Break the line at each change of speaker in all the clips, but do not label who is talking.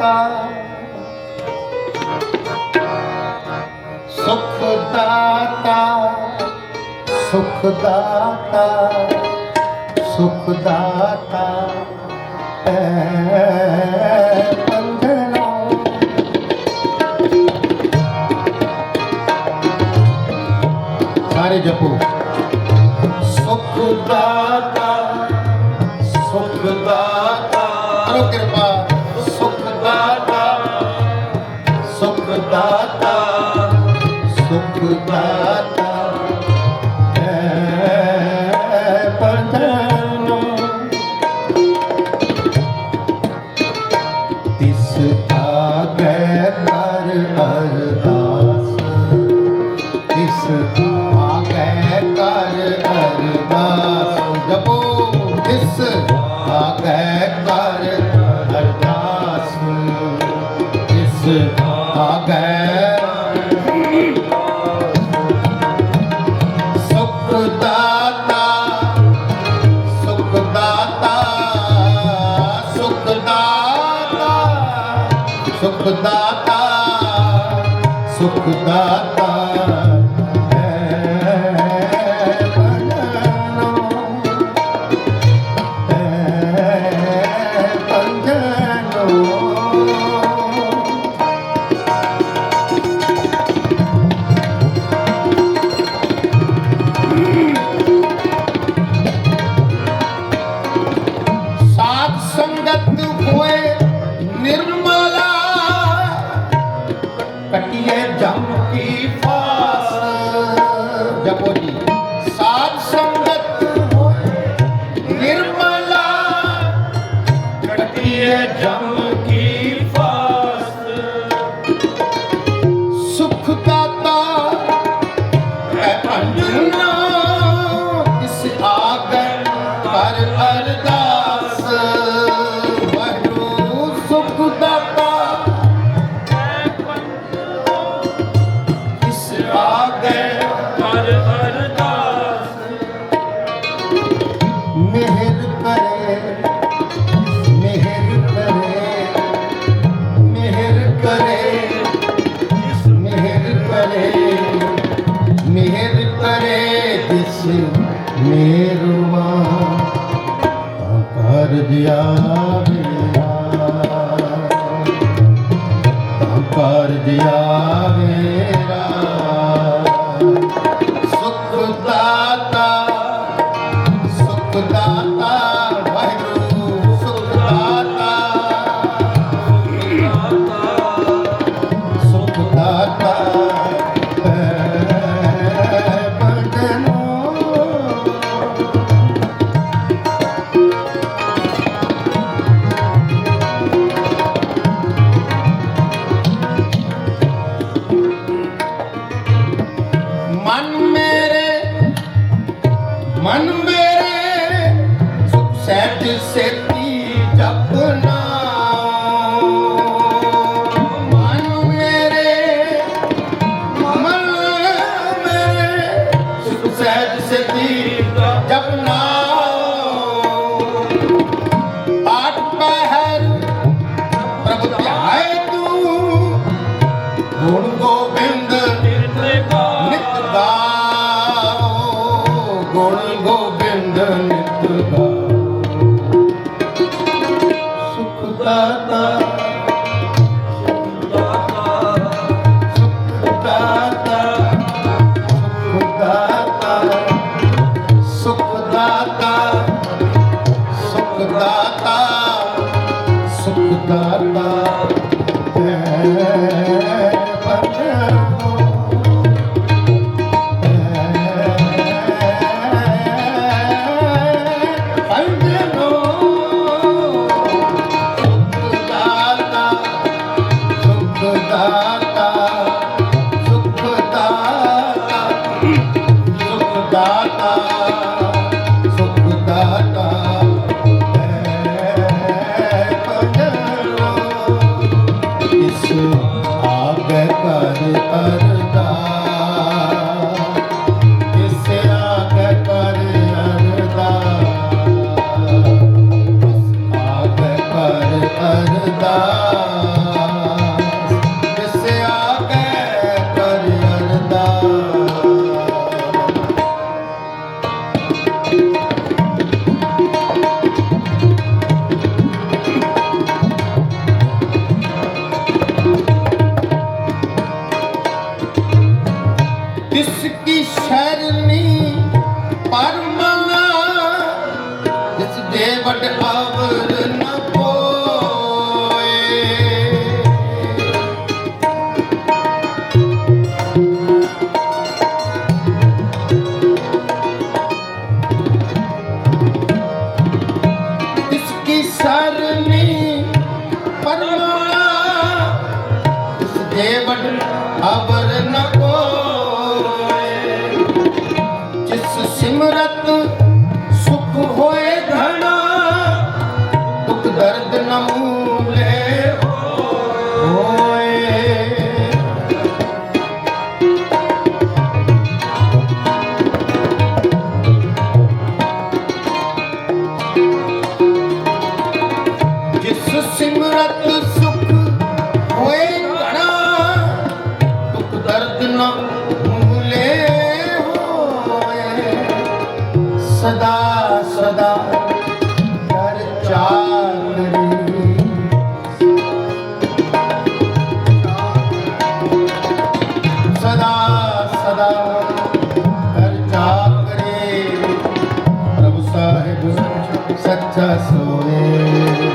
ਦਾਤਾ ਸੁਖ ਦਾਤਾ ਸੁਖ ਦਾਤਾ ਸੁਖ ਦਾਤਾ। ਐ ਸਾਰੇ ਜਪੋ। ਸੁਖ ਦਾ 아, Canadá ਸੱਚਾ ਸੋਏ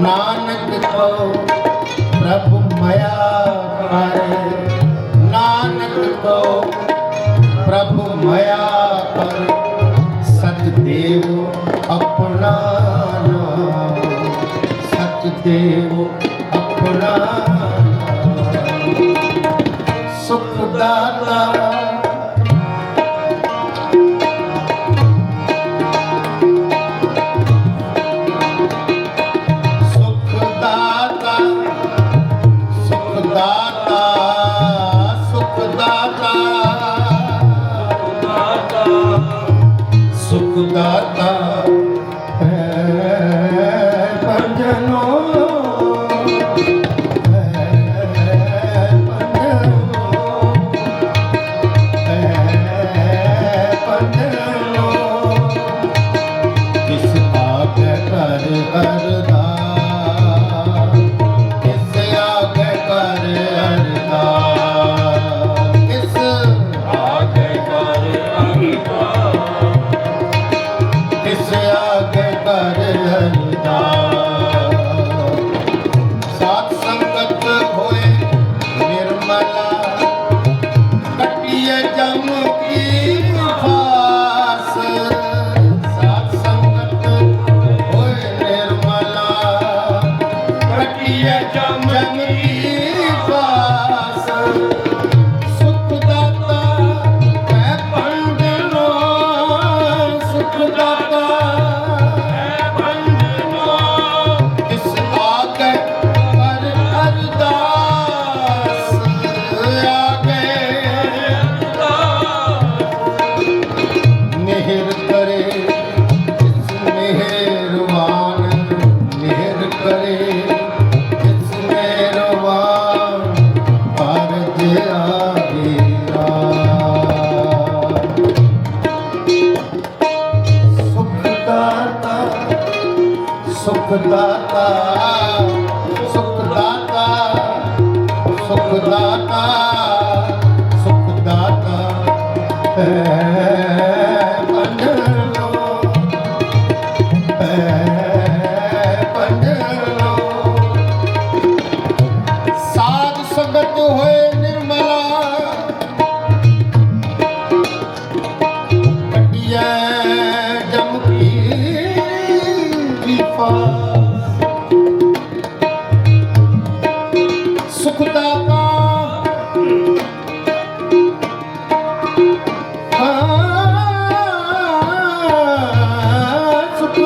ਨਾਨਕ ਕੋ ਪ੍ਰਭ ਮਇਆ ਨਾਨਕ ਕੋ ਪ੍ਰਭ ਮਇਆ ਕਰ ਆਪਣਾ ਨਾਮ। ਆਪਣਾ ਸੁਖ ਸੁਖਦਾਤਾ ਸੁਖਦਾਤਾ ਸੁਖਦਾਤਾ।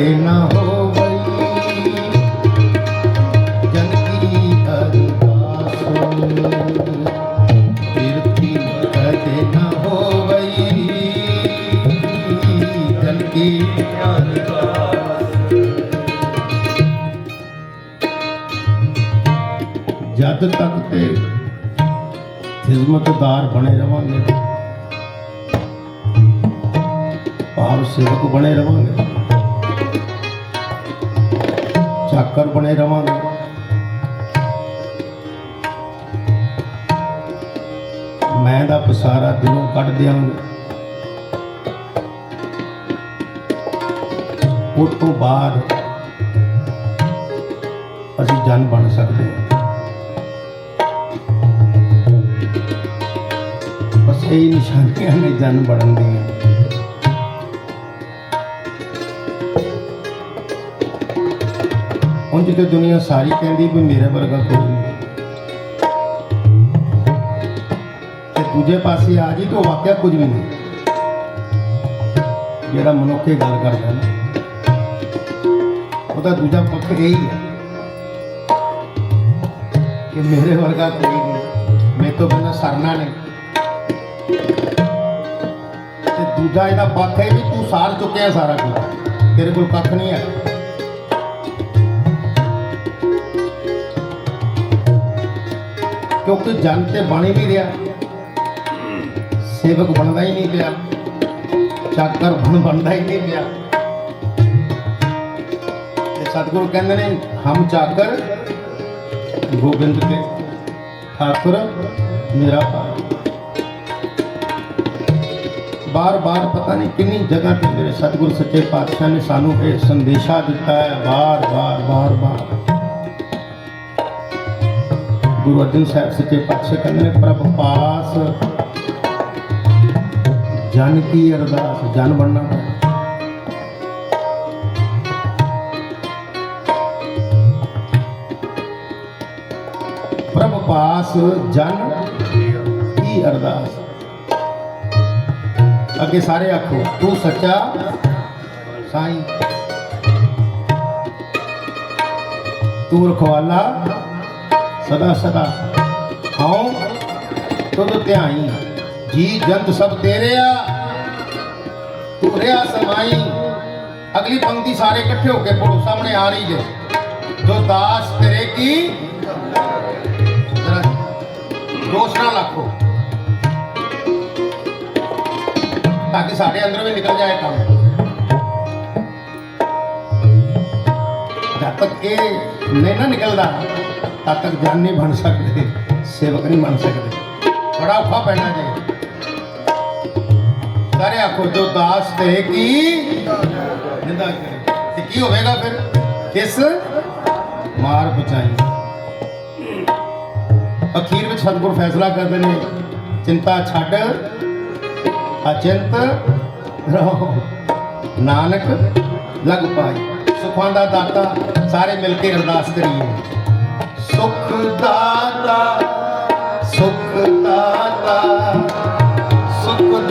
ਕਦੇ ਨਾ ਹੋਵਈ। ਜਨ ਕੀ ਅਰਦਾਸ ਬਿਰਥੀ ਕਦੇ ਨਾ ਹੋਵਈ। ਜਨ ਕੀ ਅਰਦਾਸ। ਜਦ ਤੱਕ ਤੇ ਖਿਦਮਤਦਾਰ ਬਣੇ ਰਵਾਂਗੇ। ਭਾਵ ਸੇਵਕ ਬਣੇ ਰਵਾਂਗੇ। ਚਾਕਰ ਬਣੇ ਰਵਾਂਗੇ। ਮੈਂ ਦਾ ਪਸਾਰਾ ਦਿਲੋਂ ਕੱਢ ਦਿਆਂਗੇ। ਉਸ ਤੋਂ ਬਾਅਦ ਅਸੀਂ ਜਨ ਬਣ ਸਕਦੇ ਹਾਂ। ਬਸ ਇਹ ਨਿਸ਼ਾਨੀਆਂ ਨੇ ਜਨ ਬਣਨ ਦੀਆਂ। ਉਂਝ ਤੇ ਦੁਨੀਆ ਸਾਰੀ ਕਹਿੰਦੀ ਵੀ ਮੇਰੇ ਵਰਗਾ ਕੋਈ ਨਹੀਂ। ਤੇ ਦੂਜੇ ਪਾਸੇ ਆ ਜੀ ਤਾਂ ਵਾਕਿਆ ਕੁਝ ਵੀ ਨਹੀਂ। ਜਿਹੜਾ ਮਨੁੱਖ ਇਹ ਗੱਲ ਕਰਦਾ ਨਾ, ਉਹਦਾ ਦੂਜਾ ਪੱਖ ਇਹ ਹੀ ਹੈ ਕਿ ਮੇਰੇ ਵਰਗਾ ਕੋਈ ਨਹੀਂ। ਮੇਰੇ ਤੋਂ ਬਿਨਾਂ ਸਰਨਾ ਨਹੀਂ। ਤੇ ਦੂਜਾ ਇਹਦਾ ਪੱਖ ਹੈ ਵੀ ਤੂੰ ਸਾਰ ਚੁੱਕਿਆ ਸਾਰਾ ਕੁਝ। ਤੇਰੇ ਕੋਲ ਕੱਖ ਨਹੀਂ ਹੈ। ਕਿਉਂਕਿ ਜਨ ਤੇ ਬਣ ਹੀ ਨਹੀਂ ਰਿਹਾ ਸੇਵਕ ਬਣਦਾ ਹੀ ਨਹੀਂ ਪਿਆ ਚਾਕਰ ਬਣ ਬਣਦਾ ਹੀ ਨਹੀਂ ਪਿਆ ਤੇ ਸਤਿਗੁਰੂ ਕਹਿੰਦੇ ਨੇ ਹਮ ਚਾਕਰ ਗੋਬਿੰਦ ਕੇ ਠਾਕੁਰ ਮੇਰਾ ਭਾਈ ਬਾਰ-ਬਾਰ ਪਤਾ ਨਹੀਂ ਕਿੰਨੀ ਜਗ੍ਹਾ ਤੇ ਮੇਰੇ ਸਤਿਗੁਰੂ ਸੱਚੇ ਪਾਤਸ਼ਾਹ ਨੇ ਸਾਨੂੰ ਇਹ ਸੰਦੇਸ਼ਾ ਦਿੱਤਾ ਹੈ ਬਾਰ-ਬਾਰ ਬਾਰ-ਬਾਰ ਗੁਰੂ ਅਰਜਨ ਸਾਹਿਬ ਸੱਚੇ ਪਾਤਸ਼ਾਹ ਕਹਿੰਦੇ ਨੇ, ਪ੍ਰਭ ਪਾਸ ਜਨ ਕੀ ਅਰਦਾਸ, ਜਨ ਬਣਨਾ ਪ੍ਰਭ ਪਾਸ ਜਨ ਕੀ ਅਰਦਾਸ। ਅੱਗੇ ਸਾਰੇ ਆਖੋ, ਤੂੰ ਸੱਚਾ ਸਾਈਂ। ਤੂੰ ਰਖਵਾਲਾ ਸਦਾ ਸਦਾ। ਹਉ ਤੁਧ ਧਿਆਈ। ਜੀ ਜੰਤ ਸਭ ਤੇਰੇ ਆ। ਤੂੰ ਰਿਆ ਸਮਾਈ। ਅਗਲੀ ਪੰਕਤੀ ਸਾਰੇ ਇਕੱਠੇ ਹੋ ਕੇ ਪੜੋ ਸਾਹਮਣੇ ਆ ਰਹੀ ਹੈ। ਜੋ ਦਾਸ ਤੇਰੇ ਕੀ? ਦੋਸ਼ ਨਾ ਲੱਖੋ ਤਾਂ ਕਿ ਸਾਡੇ ਅੰਦਰੋਂ ਵੀ ਨਿਕਲ ਜਾਏ ਕੰਮ। ਜਦ ਤੱਕ ਇਹ ਨਹੀਂ ਨਾ ਨਿਕਲਦਾ ਤਦ ਤੱਕ ਜਾਨ ਨਹੀਂ ਬਣ ਸਕਦੇ, ਸੇਵਕ ਨਹੀਂ ਬਣ ਸਕਦੇ। ਬੜਾ ਔਖਾ ਪੈਣਾ ਜੀ। ਸਾਰੇ ਆਖੋ ਜੋ ਦਾਸ ਤੇ ਕੀ? ਨਿੰਦਾ ਕਰੇ। ਤੇ ਕੀ ਹੋਵੇਗਾ ਫਿਰ? ਕਿਸ ਮਾਰ ਬਚਾਈ। ਅਖੀਰ ਵਿੱਚ ਸਤਿਗੁਰ ਫੈਸਲਾ ਕਰਦੇ ਨੇ, ਚਿੰਤਾ ਛੱਡ, ਅਚਿੰਤ ਰਹੋ। ਨਾਨਕ ਲਗ ਪਾਈ। ਸੁਖਾਂ ਦਾ ਦਾਤਾ, ਸਾਰੇ ਮਿਲ ਕੇ ਅਰਦਾਸ ਕਰੀਏ। ਸੁਖ ਦਾਤਾ ਸੁਖ ਦਾਤਾ ਸੁਖ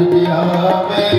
Hallelujah. Amen.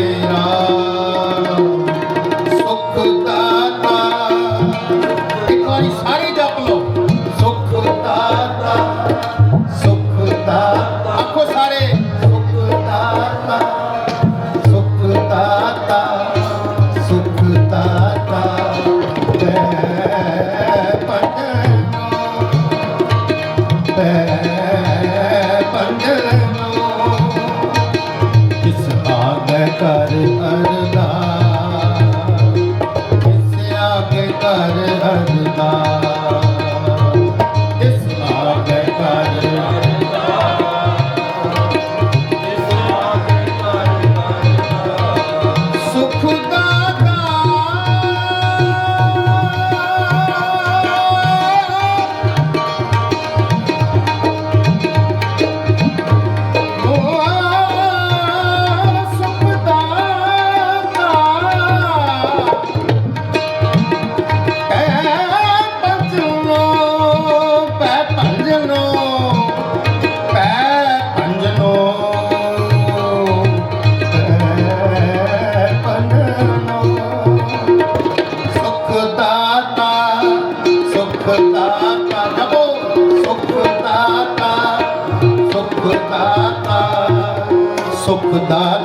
sobre nada.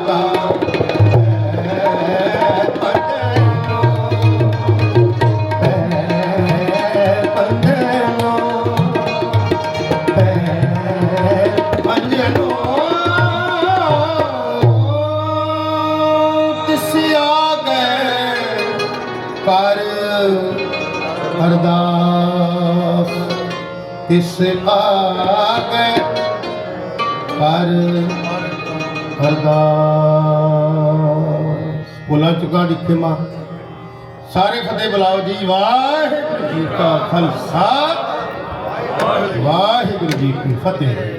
ਖਿਮਾ ਸਾਰੇ ਫਤਿਹ ਬੁਲਾਓ ਜੀ। ਵਾਹਿਗੁਰੂ ਜੀ ਕਾ ਖਾਲਸਾ। ਵਾਹਿਗੁਰੂ ਜੀ ਕੀ ਫਤਿਹ।